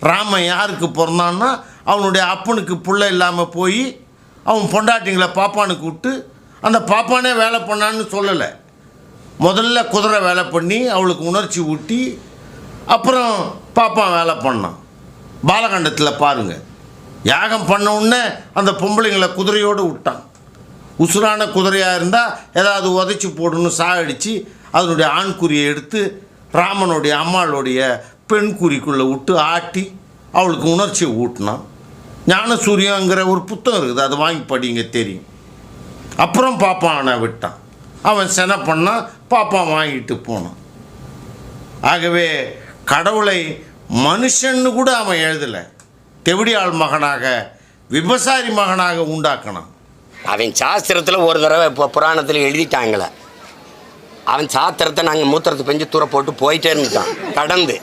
ராமன் யாருக்கு பிறந்தான்னா அவனுடைய அப்பனுக்கு பிள்ளை இல்லாமல் போய் அவன் பொண்டாட்டிங்களை பாப்பானுக்கு விட்டு அந்த பாப்பானே வேலை பண்ணான்னு சொல்லலை. முதல்ல குதிரை வேலை பண்ணி அவளுக்கு உணர்ச்சி ஊட்டி அப்புறம் பாப்பான் வேலை பண்ணான். பாலகண்டத்தில் பாருங்க. யாகம் பண்ண உடனே அந்த பொம்பளைங்களை குதிரையோடு விட்டான். உசுரான குதிரையாக இருந்தால் ஏதாவது உதைச்சி போடணும் சாகடிச்சு அதனுடைய ஆண்குறியை எடுத்து ராமனுடைய அம்மாளுடைய பெண் குறிக்குள்ளே விட்டு ஆட்டி அவளுக்கு உணர்ச்சியை ஊட்டினான் ஞானசூரியங்கிற ஒரு புத்தகம் இருக்குது அதை வாங்கி படிங்க தெரியும். அப்புறம் பாப்பானை விட்டான். அவன் சென பண்ணான் பாப்பான் வாங்கிட்டு போனான். ஆகவே கடவுளை மனுஷன்னு கூட அவன் எழுதலை. தெவிடியாள் மகனாக விபசாரி மகனாக உண்டாக்கினான். அவன் சாஸ்திரத்தில் ஒரு தடவை இப்போ புராணத்தில் எழுதிட்டாங்களே. அவன் சாத்திரத்தை நாங்கள் மூத்திரத்தை பெஞ்சு தூர போட்டு போயிட்டே இருந்துட்டான் கடந்து.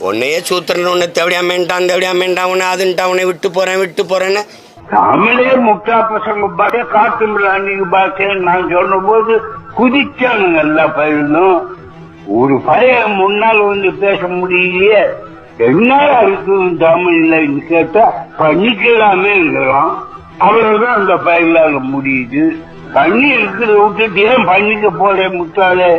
ஒன்னே சூத்திரன் ஒன்று தேவடியாமேன்ட்டான் தேவடியாமேன்ட்டான் உன்னை அதுன்ட்டான் உன்னை விட்டு போகிறேன் விட்டு போகிறேன்னு தமிழே முட்டா பசங்க பாக்க காட்டு அன்னைக்கு பாக்க நான் சொன்ன போது குதிச்சானுங்க எல்லா பயிலும். ஒரு பையன் முன்னால் வந்து பேச முடியலையே. என்ன இருக்கு தமிழ்லன்னு கேட்டா பண்ணிக்கலாமே இருக்கிறான் அவ்வளவுதான் அந்த பயிலால முடியுது. பண்ணி இருக்கிறத விட்டுட்டு ஏன் பண்ணிக்க போற முட்டாளே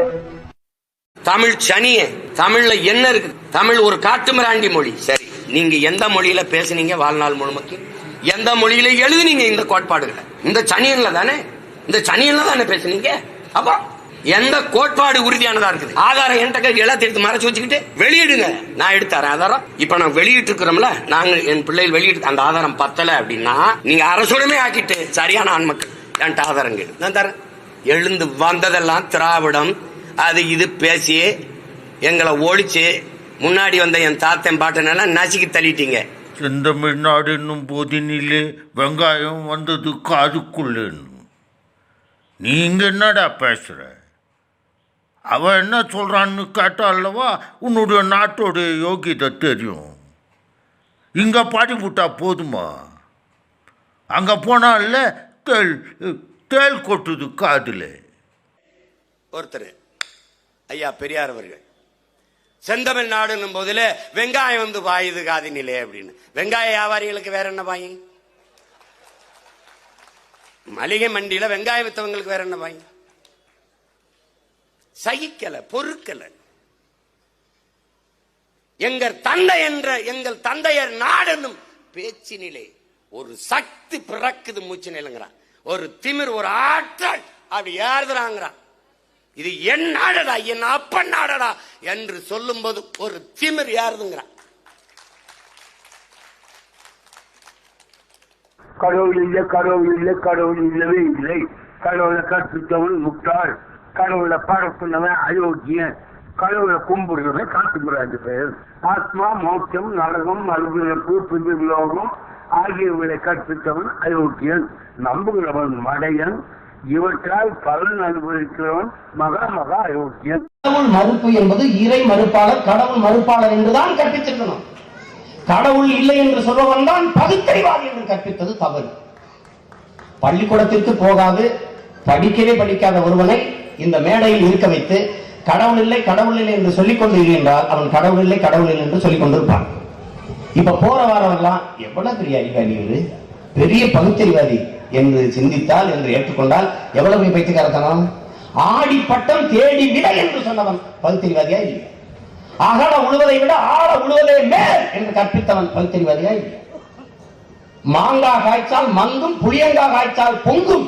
தமிழ் சனியே தமிழ்ல என்ன இருக்கு தமிழ் ஒரு காட்டுமிராண்டி மொழி. சரி நீங்க எந்த மொழியில பேசுனீங்க வாழ்நாள் முழுமைக்கு எந்த மொழியில எழுதுனீங்க இந்த கோட்பாடுகளை? இந்த சனியன்ல தானே? இந்த சனியன்ல தானே பேசுனீங்க? அப்போ எந்த கோட்பாடு உறுதியானதா இருக்குது? ஆதாரம் என்கிட்ட எல்லாத்தையும் எடுத்து மறைச்சு வச்சுக்கிட்டு வெளியிடுங்க. நான் எடுத்தாரேன் ஆதாரம். இப்ப நான் வெளியிட்டு இருக்கிறோம்ல நாங்க என் பிள்ளைகள் வெளியிட்டு அந்த ஆதாரம் பத்தல அப்படின்னா நீங்க அரசுடமே ஆக்கிட்டு சரியான ஆண்மக்கள் என்கிட்ட ஆதாரம் கேடு நான் தரேன். எழுந்து வந்ததெல்லாம் திராவிடம். அது இது பேசி எங்களை ஒழிச்சு முன்னாடி வந்த என் தாத்தன் பாட்டனெல்லாம் நசுக்கி தள்ளிட்டீங்க. செந்தமிழ்நாடு என்னும் போதினிலே வெங்காயம் வந்தது காதுக்குள்ளேன்னு நீங்க என்னடா பேசுற? அவன் என்ன சொல்றான்னு கேட்டா அல்லவா? உன்னுடைய நாட்டோடைய யோகிதை தெரியும். இங்க பாடி விட்டா போதுமா? அங்க போனால தேள் தேள் கொட்டுது காதுல. ஒருத்தர் ஐயா பெரியார் அவர்கள். செந்தமிழ் நாடுன்னும் போதுல வெங்காயம் வந்து பாயுது காதினிலே அப்படின்னு. வெங்காய வியாபாரிகளுக்கு வேற என்ன பாய் மளிகை மண்டியில வெங்காயம் வித்தவங்களுக்கு வேற என்ன பாய் சகிக்கல பொறுக்கல. எங்கள் தந்தை என்ற எங்கள் தந்தையர் நாடென்னும் பேச்சினிலே ஒரு சக்தி பிறக்குது மூச்சு நிலங்கிறான். ஒரு திமிர் ஒரு ஆற்றல். அப்படி ஏறுதுறாங்கிறான். இது என் நாடடா என் அப்பன் நாடடா என்று சொல்லும்போது ஒரு திமிர் ஏறுதுங்கிறான் கடவுள் இல்லை கடவுள் இல்லை கடவுள் இல்லவே இல்லை. கடவுளை கற்பித்தவன் முட்டாள். கடவுளை பரப்புனவன் அயோக்கியன். கடவுளை கும்பிடுறவன் காட்டுகிறாங்க பெயர் ஆத்மா மோட்சம் நரகம் மறுபிறப்பு புதிர்லோகம் ஆகியவர்களை கற்பித்தவன் அயோக்கியன். நம்புகிறவன் மடையன். இவற்றால் பலன் அனுபவிக்கிறவன் மகா மகா அயோக்கியன் கடவுள் மறுப்பு என்பது இறை மறுப்பாளர் கடவுள் மறுப்பாளர் என்றுதான் கற்பித்திருக்கணும். கடவுள் இல்லை என்று சொல்பவன் தான் பகுத்தறிவாதி என்று கற்பித்தது தவறு. பள்ளிக்கூடத்திற்கு போகாது படிக்கவே படிக்காத ஒருவனை இந்த மேடையில் இருக்க வைத்து கடவுள் இல்லை கடவுள் இல்லை என்று சொல்லிக் கொண்டு என்றால் அவன் கடவுள் இல்லை கடவுள் இல்லை என்று சொல்லிக் கொண்டிருப்பான். இப்ப போற வாரமெல்லாம் எவ்வளவு பெரிய அறிவாளி பெரிய பகுத்தறிவாதி என்று சிந்தித்தால் என்று ஏற்றுக்கொண்டால் எவ்வளவு பைத்தியக்காரத்தனம்? ஆடி பட்டம் தேடி விட என்று சொன்னவன் பகுத்தறிவாதியா இல்லை அகல உழுவதை விட ஆழ உழுவதே மேல் என்று கற்பித்தவன் பகுத்தறிவாதியா இல்லை மாங்காய் காய்ச்சால் மங்கும் புளியங்காய் காய்ச்சால் பொங்கும்.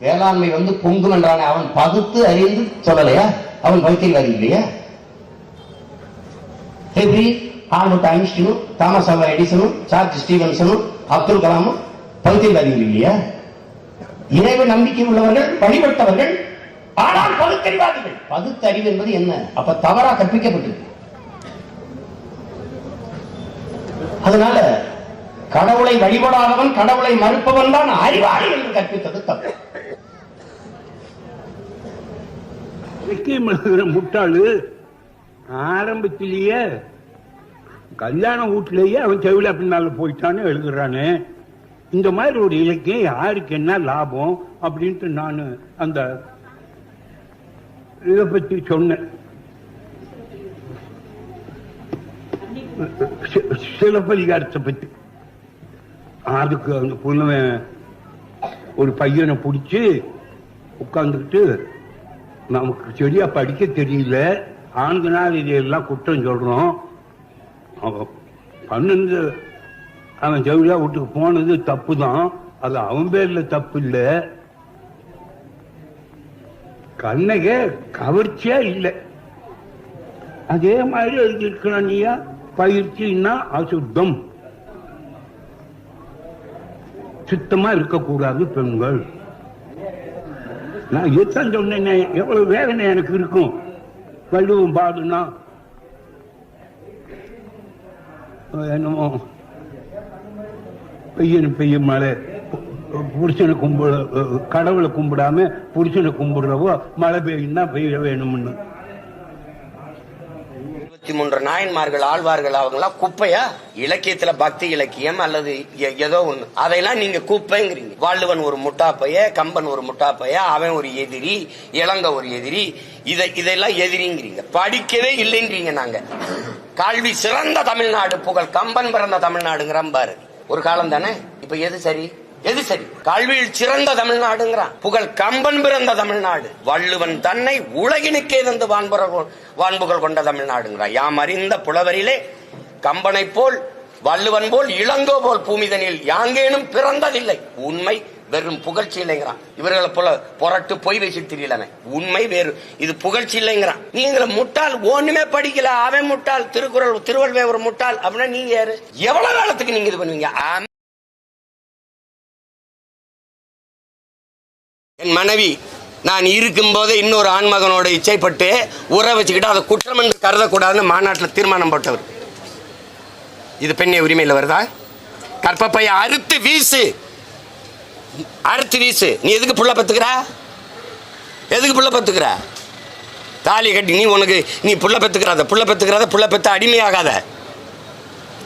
வேளாண்மை வந்து பொங்கும் என்றானே அவன் பகுத்து அறிந்து சொல்லலையா? அவன் பகுத்தறிவாதி இல்லையா? எப்படி? ஆல்பர்ட் ஐன்ஸ்டீனும் தாமஸ் ஆல்வா எடிசனும் சார்ஜ் ஸ்டீவன்சனும் அப்துல் கலாமும் பகுத்தறிவாதிகள் இல்லையா? இறைவன் நம்பிக்கை உள்ளவர்கள் வழிபட்டவர்கள் ஆனால் பகுத்தறிவாதிகள். பகுத்தறிவு என்பது என்ன? அப்ப தவறா கற்பிக்கப்பட்டது அதனால கடவுளை வழிபடாதவன் கடவுளை மறுப்பவன் தான் அறிவாளி என்று கற்பித்தது தப்பு. முட்டாளு ஆரம்பத்திலேயே கல்யாண வீட்டிலேயே அவன் செவில பின்னால போயிட்டான்னு எழுதுறானே. இந்த மாதிரி ஒரு இலக்கியம் யாருக்கு என்ன லாபம் அப்படின்ட்டு நான் அந்த இதை பத்தி சொன்னேன். சிலப்பதிகாரத்தை பத்தி. அதுக்கு அந்த புலவன் ஒரு பையனை பிடிச்சி உட்கார்ந்துக்கிட்டு நமக்கு சரியா படிக்க தெரியல ஆண்களால் இதையெல்லாம் குற்றம் சொல்றோம். அவன் பன்னெண்டு அவன் ஜவுளியா வீட்டுக்கு போனது தப்பு தான் அது அவன் பேர்ல தப்பு இல்ல. கண்ணக கவர்ச்சியா இல்லை. அதே மாதிரி எழுதியிருக்கிறான் நீயா பயிற்சின்னா அசுத்தம். சுத்தமா இருக்கக்கூடாது பெண்கள். நான் எத்தான் சொன்னேன் எவ்வளவு வேதனை எனக்கு இருக்கும். வள்ளுவம் பாடுனா. என்னமோ. பெய்யணும் பெய்யும் மழை. புருஷனை கும்பிட கடவுளை கும்பிடாம புருஷனை கும்பிடுறவோ மழை பெய்யும்னா பெய்ய வேணும்னு. இருபத்தி மூன்று நாயன்மார்கள் ஆழ்வார்கள் அவங்களாம் குப்பையா? இலக்கியத்துல பக்தி இலக்கியம் அல்லது எ- ஏதோ ஒண்ணு. அதையெல்லாம் நீங்க குப்பைங்கிறீங்க. வாழ்வன் ஒரு முட்டாப்பைய கம்பன் ஒரு முட்டாப்பைய அவன் ஒரு எதிரி இளங்க ஒரு எதிரி. இதை இதெல்லாம் எதிரிங்கிறீங்க. படிக்கவே இல்லைங்கிறீங்க நாங்க. கல்வி சிறந்த தமிழ்நாடு புகழ். கம்பன் பிறந்த தமிழ்நாடுங்கிற பாரு. ஒரு காலம் தானே? இப்ப எது சரி? எது சரி? கல்வியில் சிறந்த தமிழ்நாடுங்கிறான். புகழ் கம்பன் பிறந்த தமிழ்நாடு. வள்ளுவன் தன்னை உலகினுக்கே தந்து வான்புற- வான்புகள் கொண்ட தமிழ்நாடுங்கிறான். யாம் அறிந்த புலவரிலே கம்பனைப் போல் வள்ளுவன் போல் இளங்கோ போல் பூமிதனில் யாங்கேனும் பிறந்ததில்லை. உண்மை வெறும் புகழ்ச்சி இல்லைங்கிறான். இவர்களை போல புரட்டு பொய் வச்சு தெரியலவன் உண்மை வேறு. இது புகழ்ச்சி இல்லைங்கிறான். நீங்கள முட்டாள் ஒண்ணுமே படிக்கல. அவன் முட்டாள் திருக்குறள் திருவள்ளுவர் ஒரு முட்டாள் அப்படின்னா நீங்க யாரு? எவ்வளவு காலத்துக்கு நீங்க இது பண்ணுவீங்க? என் மனைவி நான் இருக்கும்போதே இன்னொரு ஆண்மகனோட இச்சைப்பட்டு உற வச்சுக்கிட்டு அதை குற்றம் என்று கருதக்கூடாதுன்னு மாநாட்டில் தீர்மானம் போட்டவர். இது பெண்ணை உரிமையில் வருதா? கற்பப்பையை அறுத்து வீசு. அறுத்து வீசு. நீ எதுக்கு புள்ள பத்துக்கிற? எதுக்கு புள்ள பத்துக்கிற? தாலி கட்டி நீ உனக்கு நீ புள்ள பெத்துக்கிறாத புள்ள பெத்துக்கிறாத புள்ள பெத்து அடிமையாகாத.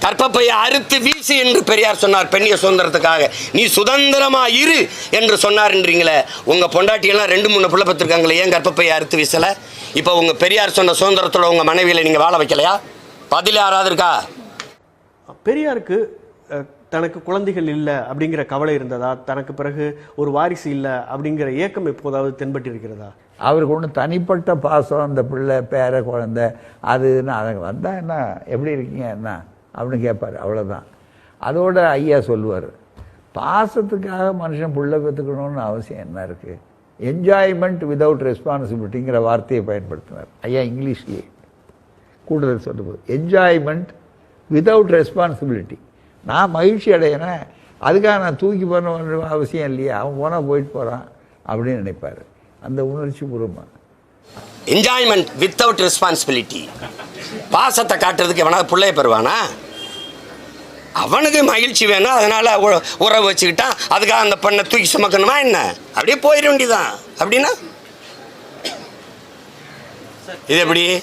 கற்பப்பையை அறுத்து வீசு என்று பெரியார் சொன்னார் பெண்ணிய சுதந்திரத்துக்காக. நீ சுதந்திரமா இரு என்று சொன்னார்ன்றீங்களே. உங்க பொண்டாட்டியெல்லாம் ரெண்டு மூணு புள்ள பெற்றிருக்காங்களே ஏன் கற்பப்பையை அறுத்து வீசல? இப்போ உங்க பெரியார் சொன்ன சுதந்திரத்தோட உங்க மனைவியில நீங்க வாழ வைக்கலையா? பதில் யாராவது இருக்கா? பெரியாருக்கு தனக்கு குழந்தைகள் இல்லை அப்படிங்கிற கவலை இருந்ததா? தனக்கு பிறகு ஒரு வாரிசு இல்லை அப்படிங்கிற ஏக்கம் எப்போதாவது தென்பட்டு இருக்கிறதா? அவருக்கு ஒன்று தனிப்பட்ட பாசம் அந்த பிள்ளை பேர குழந்தை. அது இதுன்னு அதை வந்தால் என்ன எப்படி இருக்கீங்க என்ன? அப்படின்னு கேட்பார். அவ்வளோதான் அதோட ஐயா சொல்லுவார் பாசத்துக்காக மனுஷன் பிள்ளை பெற்றுக்கணும்னு அவசியம் என்ன இருக்குது என்ஜாய்மெண்ட் விதவுட் ரெஸ்பான்சிபிலிட்டிங்கிற வார்த்தையை பயன்படுத்தினார். ஐயா இங்கிலீஷ்லேயே. கூடுதல் சொல்லும்போது என்ஜாய்மெண்ட் விதவுட் ரெஸ்பான்சிபிலிட்டி நான் மகிழ்ச்சி அடையிறேன். அதுக்காக நான் தூக்கி போன வேண்டிய அவசியம் இல்லையா. அவன் போனால் போயிட்டு போகிறான் அப்படின்னு நினைப்பார். அந்த உணர்ச்சி பூர்வமாக என்ஜாய்மெண்ட் வித்தவுட் ரெஸ்பான்சிபிலிட்டி பாசத்தை காட்டுறதுக்கு எவனாவது பிள்ளைய பெறுவானா? அவனுக்கு மகிழ்ச்சி வேணும். அதனால் உறவு வச்சுக்கிட்டான். அதுக்காக அந்த பெண்ணை தூக்கி சுமக்கணுமா என்ன? அப்படியே போயிட வேண்டியதான் அப்படின்னா? இது எப்படி?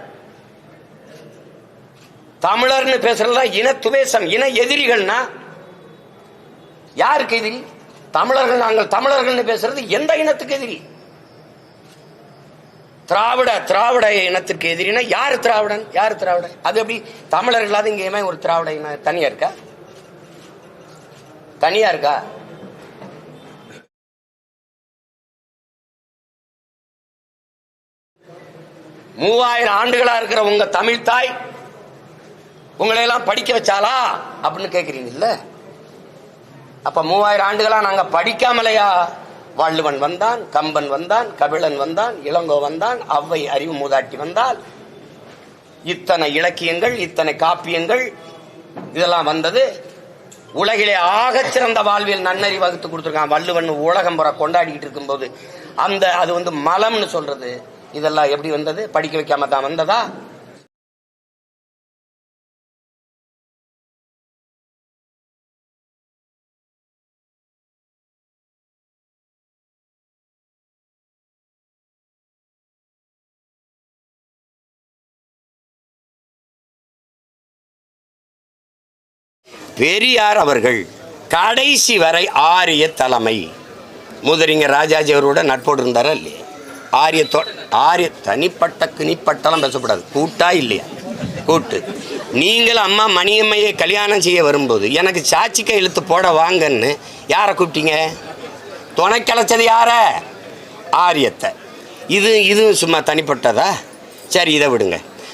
தமிழர்னு பேசுறதா இன துவேசம் இன எதிரிகள்னா யாருக்கு எதிரி? தமிழர்கள் நாங்கள் தமிழர்கள்னு பேசுறது எந்த இனத்துக்கு எதிரி? திராவிட திராவிட இனத்திற்கு எதிரினா யார் திராவிடன்? யார் திராவிடன்? அது எப்படி? தமிழர் இல்லாத ஒரு திராவிட இனம் தனியா இருக்கா? தனியா இருக்கா? மூவாயிரம் ஆண்டுகளா இருக்கிற உங்க தமிழ் தாய் உங்களை எல்லாம் படிக்க வச்சாலா அப்படின்னு கேக்குறீங்கல்ல? அப்ப மூவாயிரம் ஆண்டுகளா நாங்க படிக்காமலையா? வள்ளுவன் வந்தான் கம்பன் வந்தான் கபிலன் வந்தான் இளங்கோ வந்தான் அவ்வை அறிவு மூதாட்டி வந்தால் இத்தனை இலக்கியங்கள் இத்தனை காப்பியங்கள் இதெல்லாம் வந்தது. உலகிலே ஆகச்சிறந்த சிறந்த நன்னறி வகுத்து கொடுத்துருக்கான் வள்ளுவன். உலகம் புற கொண்டாடிக்கிட்டு இருக்கும்போது. அந்த அது வந்து மலம்னு சொல்றது. இதெல்லாம் எப்படி வந்தது? படிக்க வைக்காம தான் வந்ததா? பெரியார் அவர்கள் கடைசி வரை ஆரிய தலைமை. முதலிங்க ராஜாஜி அவரோட நட்போடு இருந்தாரா இல்லையா ஆரியத்தோ ஆரிய தனிப்பட்ட கிணிப்பட்டெல்லாம் பேசக்கூடாது கூட்டா இல்லையா? கூட்டு. நீங்கள் அம்மா மணியம்மையை கல்யாணம் செய்ய வரும்போது எனக்கு சாட்சி கையெழுத்து போட வாங்கன்னு யாரை கூப்பிட்டீங்க? துணை கிளச்சது யார? ஆரியத்தை. இது இது சும்மா தனிப்பட்டதா? சரி இதை விடுங்க.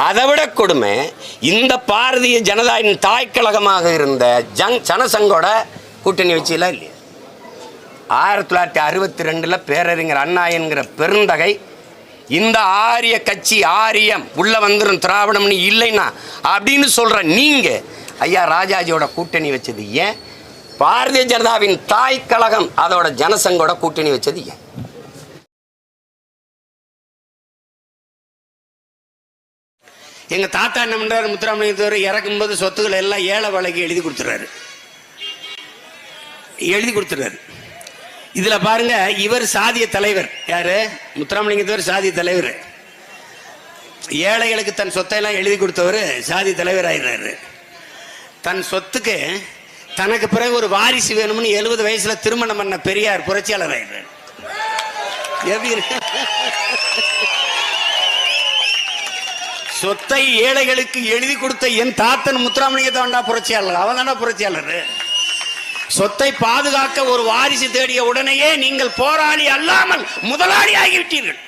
அதை விட கொடுமை இந்த பாரதிய ஜனதாவின் தாய்க்கழகமாக இருந்த ஜங் ஜனசங்கோட கூட்டணி வச்சில இல்லையா? ஆயிரத்தி தொள்ளாயிரத்தி அறுபத்தி ரெண்டில் பேரறிஞர் அண்ணா என்கிற பெருந்தகை இந்த ஆரிய கட்சி ஆரியம் உள்ளே வந்துடும் திராவிடம்னு இல்லைன்னா அப்படின்னு சொல்கிற நீங்கள் ஐயா ராஜாஜியோட கூட்டணி வச்சது ஏன்? பாரதிய ஜனதாவின் தாய் கழகம் அதோட ஜனசங்கோட கூட்டணி வச்சது ஏன்? எங்க தாத்தா என்ன பண்றாரு? முத்துராமலிங்கத்தவர் இறக்கும்போது சொத்துக்களை எல்லாம் ஏழை வேலைக்கு எழுதி கொடுத்துறாரு. எழுதி கொடுத்துறாரு. இதுல பாருங்க இவர் சாதிய தலைவர். யாரு? முத்துராமலிங்கத்தவர் சாதிய தலைவர். ஏழைகளுக்கு தன் சொத்தை எல்லாம் எழுதி கொடுத்தவர் சாதி தலைவர் ஆயிடுறாரு. தன் சொத்துக்கு தனக்கு பிறகு ஒரு வாரிசு வேணும்னு எழுபது வயசுல திருமணம் பண்ண பெரியார் புரட்சியாளர் ஆயிடுறாரு. எப்படி இருக்கு? சொத்தை ஏழைகளுக்கு எழுதி கொடுத்த என் தாத்தன் முத்துராமலிங்க தாண்டா புரட்சியாளர். அவன் தாண்டா புரட்சியாளர். சொத்தை பாதுகாக்க ஒரு வாரிசு தேடிய உடனேயே நீங்கள் போராளி அல்லாமல் முதலாளி ஆகிவிட்டீர்கள்.